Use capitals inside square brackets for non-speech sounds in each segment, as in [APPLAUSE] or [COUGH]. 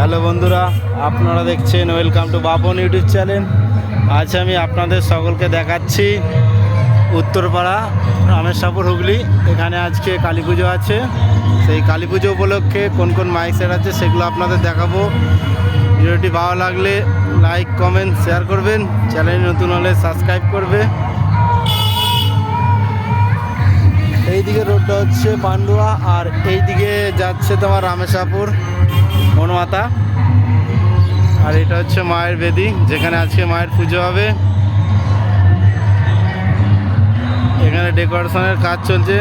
Hello বন্ধুরা, আপনারা দেখছেন welcome to Bapan YouTube channel. আজ আমি আপনাদের সকলকে দেখাচ্ছি উত্তরপাড়া রামেশ্বরপুর হুগলি। এখানে আজকে কালী পুজো আছে। সেই কালী পুজো উপলক্ষে কোন কোন মাইক সেট আছে সেগুলো আপনাদের দেখাবো। ভিডিওটি ভালো লাগলে লাইক কমেন্ট শেয়ার করবেন। চ্যানেল নতুন হলে সাবস্ক্রাইব করবে। এইদিকে রোডটা হচ্ছে পান্ডুয়া আর এইদিকে যাচ্ছে তোমার রামেশাপুর বনমাতা। আর এটা হচ্ছে মায়ের বেদি, যেখানে আজকে মায়ের পুজো হবে। এখানে ডেকোরেশনের কাজ চলছে।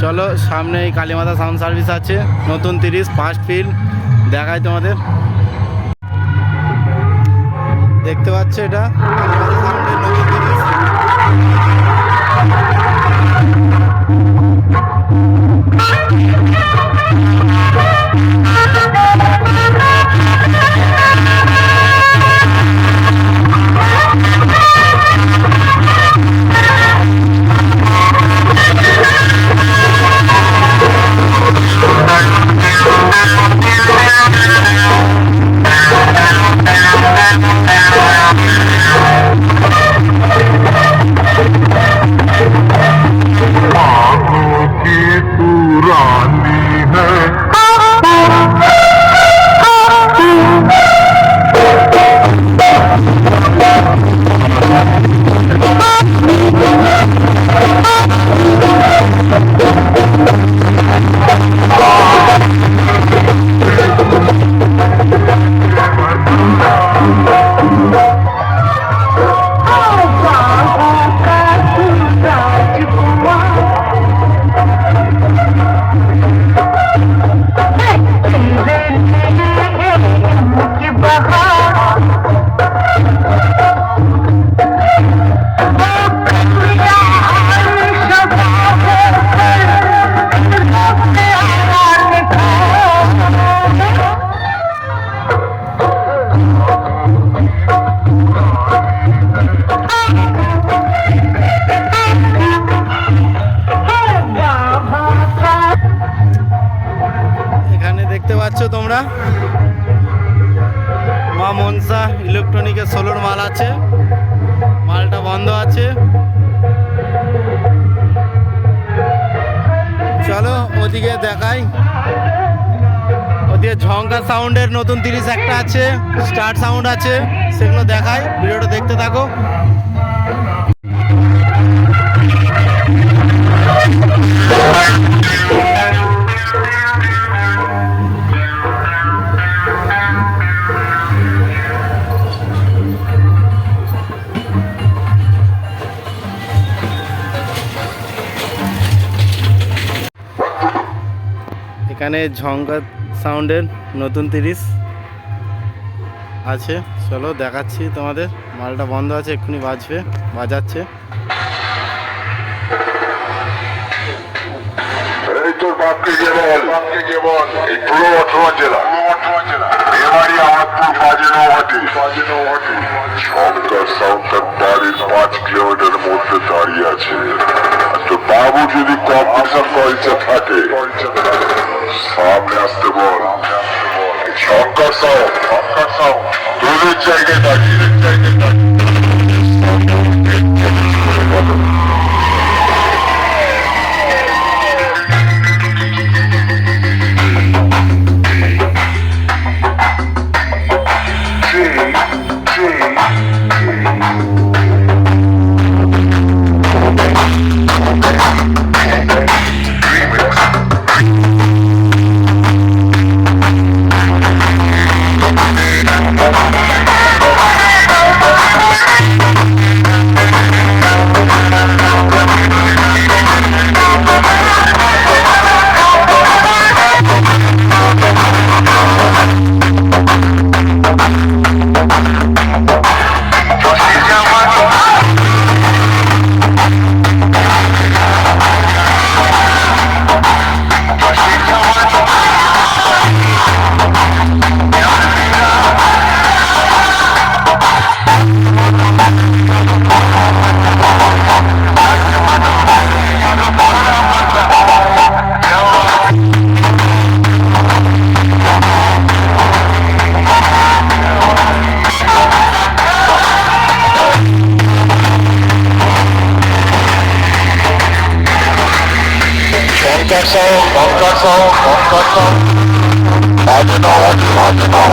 চলো, সামনে এই কালীমাতা সাউন্ড সার্ভিস আছে। নতুন তিরিশ, ফার্স্ট ফিল্ড দেখায় তোমাদের। দেখতে পাচ্ছ এটা? নতুন তিরিশ। Thank you. দেখতে পাচ্ছ তোমরা? মা মনসা ইলেকট্রনিকের সোলোর মাল আছে। মালটা বন্ধ আছে। চলো ওদিকে দেখাই। ওদিকে ঝঙ্কা সাউন্ডের নতুন তিরিশ একটা আছে, স্টার সাউন্ড আছে, সেগুলো দেখাই, ভিডিওটা দেখতে থাকো। এখানে ঝঙ্কা সাউন্ডের নতুন তিরিশ আছে। চলো দেখাচ্ছি তোমাদের। মালটা বন্ধ আছে, এক্ষুনি বাজবে, বাজাচ্ছে। বাপকে গিয়ে বল। বাপকে গিয়ে তোদের বাজে না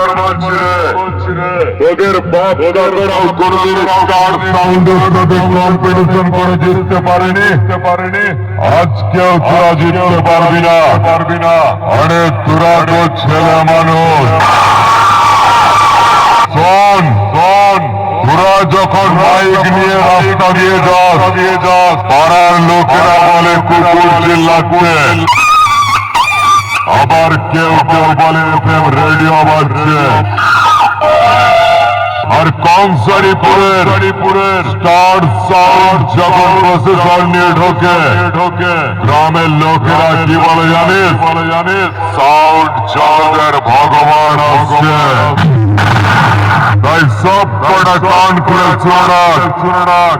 অপারেটর বলছি রে তোদের বাপ দাদারাও কোনদিন স্টার সাউন্ডের সাথে কম্পিটিশন করে জিততে পারেনি। পারেনি আজকেও তোরা জিততে পারবি না। পারবি না আরে তোরা তো ছেলে মানুষ। শোন শোন তোরা যখন মাইক নিয়ে রাস্তা দিয়ে যাস দিয়ে যাস পাড়ার লোকেরা বলে কুকুর চিল্লাচ্ছে। আবার কেউ কেউ বলে এফএম রেডিও বাজছে। আর কংসারিপুরের স্টার সাউন্ড যখন প্রসেসর নিয়ে ঢোকে ঢোকে। গ্রামের লোকেরা কি বলে জানিস? বলে জানিস? সাউন্ড চাঁদের ভগবান আসছে। তাই সব কটা কান খুলে শুনে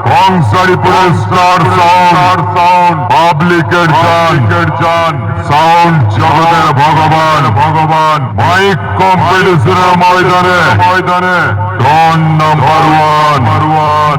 কংসারিপুরের স্টার সাউন্ড সাউন্ড পাবলিকের জান জান সাউন্ড জগতের ভগবান। ভগবান। মাইক কম্পিটিশনের ময়দানে। ময়দানে। Don number one one.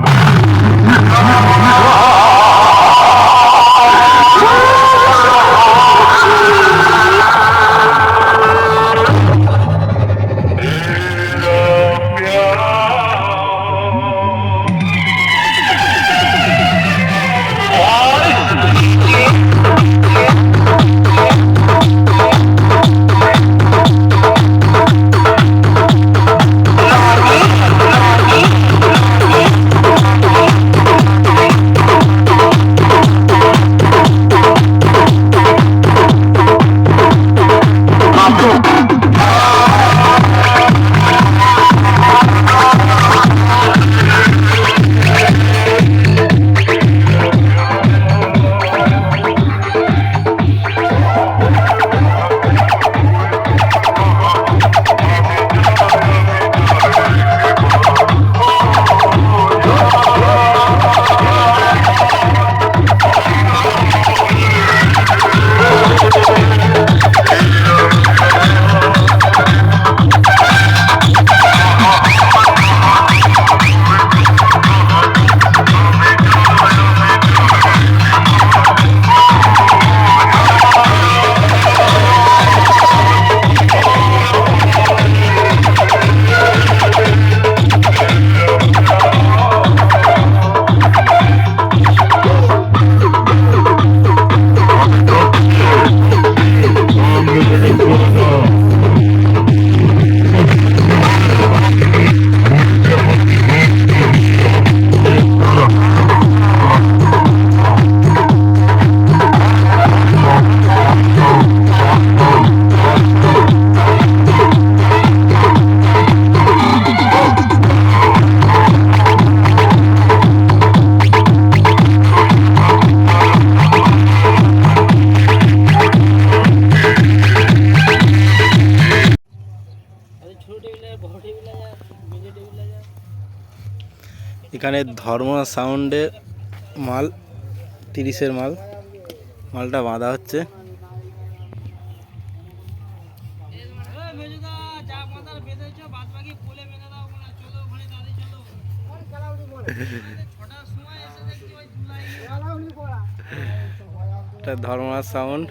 এখানে ধর্ম সাউন্ডে মাল, তিরিশের মাল। মালটা বাঁধা হচ্ছে। এটা ধর্মার সাউন্ড।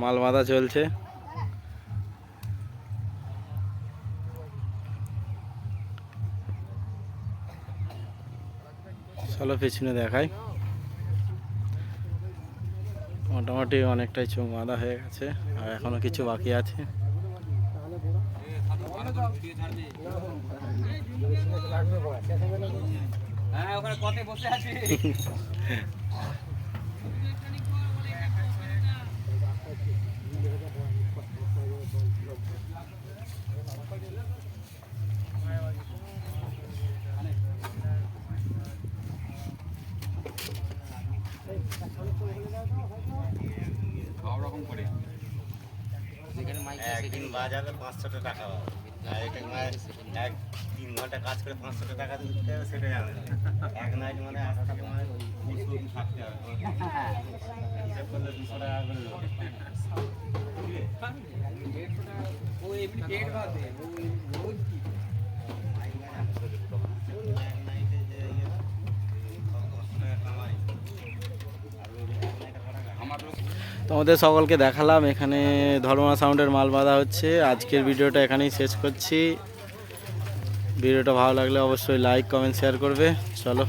মাল বাঁধা চলছে। চলো পেছনে দেখাই মোটামুটি অনেকটাই চোখ বাঁধা হয়ে গেছে আর এখনও কিছু বাকি আছে। হ্যাঁ ওখানে কতে বসে [LAUGHS] আছি করে। একদিন বাজাবে পাঁচশো টাকা মানে এক তিন ঘণ্টা কাজ করে পাঁচশো টাকা দিতে হবে সেটা না। এক নাইট মানে আশা টাকা মানে থাকতে হবে। হিসাব করলে দুশো টাকা করে ও এমনি পেট ভাতে ও রোজ কি তোমাদের সকলকে দেখালাম, এখানে ধর্মা সাউন্ডের মাল বাঁধা হচ্ছে। আজকের ভিডিওটা এখানেই শেষ করছি। ভিডিওটা ভালো লাগলে অবশ্যই লাইক কমেন্ট শেয়ার করবে। চলো।